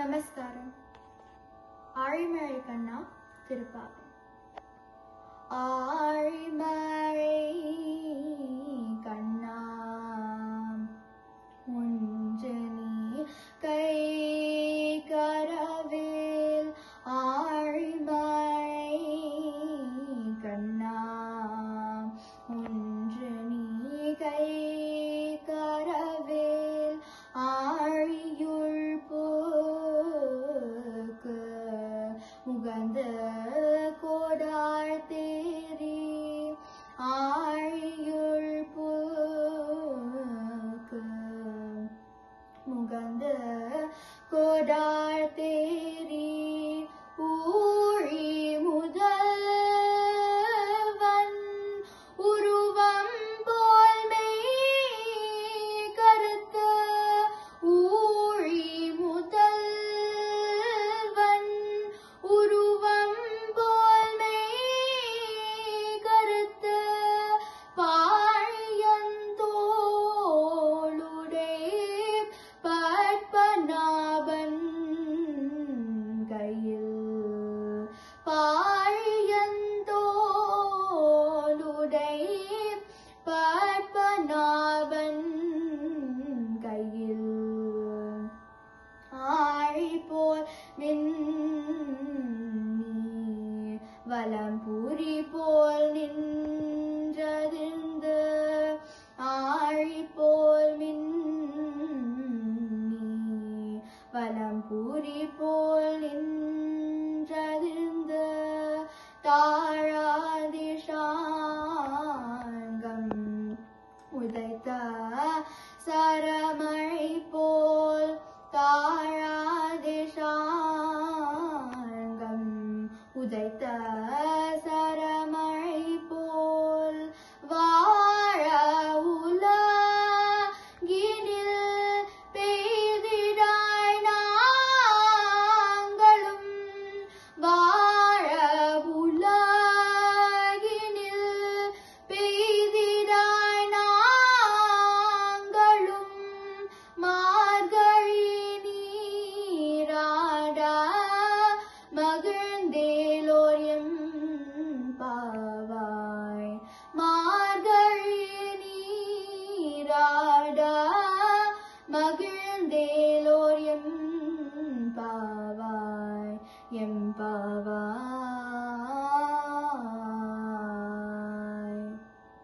నమస్కారం ఆర్య మేరీ కన్నా తిరుపాతి ఆర్య புகந்த கோடாள் தேரி ஆழியுள் புகந்த கோடாள் தேரி. பலம்புரி போல் நின்றதிருந்து ஆழி போல் மின்னி. பலம்புரி போல் நின்ற I said. தேலோர் எம் பாவாய் எம் பாவாய்.